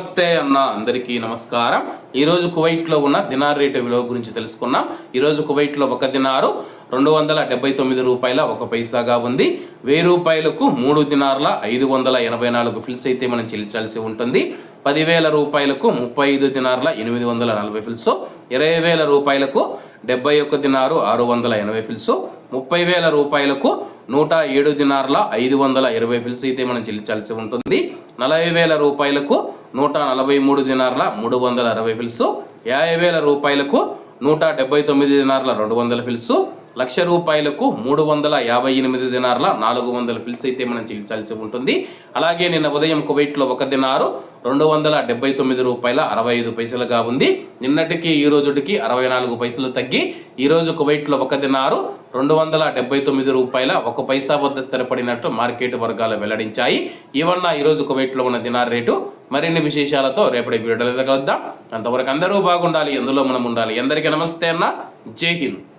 నమస్తే అన్న అందరికీ నమస్కారం. ఈరోజు కువైట్లో ఉన్న దినార్ రేటు విలువ గురించి తెలుసుకున్నాం. ఈరోజు కువైట్లో ఒక దినారు రెండు వందల డెబ్బై తొమ్మిది రూపాయల ఒక పైసాగా ఉంది. వెయ్యి రూపాయలకు మూడు దినార్ల ఐదు వందల ఎనభై నాలుగు ఫిల్స్ అయితే మనం చెల్లించాల్సి ఉంటుంది. పదివేల రూపాయలకు ముప్పై ఐదు దినార్ల ఎనిమిది వందల నలభై ఫిల్స్. ఇరవై వేల రూపాయలకు డెబ్బై ఒక్క దినారు ఆరు వందల ఎనభై ఫిల్స్. ముప్పై వేల రూపాయలకు నూట ఏడు దినార్ల ఐదు వందల ఇరవై ఫిల్స్ అయితే మనం చెల్లించాల్సి ఉంటుంది. నలభై వేల రూపాయలకు నూట నలభై మూడు దినార్ల మూడు వందల అరవై ఫిల్స్. యాభై వేల రూపాయలకు నూట డెబ్బై తొమ్మిది దినార్ల రెండు వందల ఫిల్సు. లక్ష రూపాయలకు మూడు వందల యాభై ఎనిమిది దినార్ల నాలుగు వందల ఫిల్స్ అయితే మనం చెల్లించాల్సి ఉంటుంది. అలాగే నిన్న ఉదయం కువైట్లో ఒక దినారు రెండు వందల డెబ్బై తొమ్మిది రూపాయల అరవై ఐదు పైసలుగా ఉంది. నిన్నటికి ఈ రోజుకి అరవై నాలుగు పైసలు తగ్గి ఈ రోజు కువైట్లో ఒక దినారు రెండు వందల డెబ్బై తొమ్మిది రూపాయల ఒక పైసా వద్ద స్థిరపడినట్టు మార్కెట్ వర్గాలు వెల్లడించాయి. ఇవన్న ఈ రోజు కువైట్లో ఉన్న దినార్ రేటు. మరిన్ని విశేషాలతో రేపటి వీడియోలో కలుద్దాం. అంతవరకు అందరూ బాగుండాలి ఎందులో మనం ఉండాలి. అందరికీ నమస్తే అన్న. జై హింద్.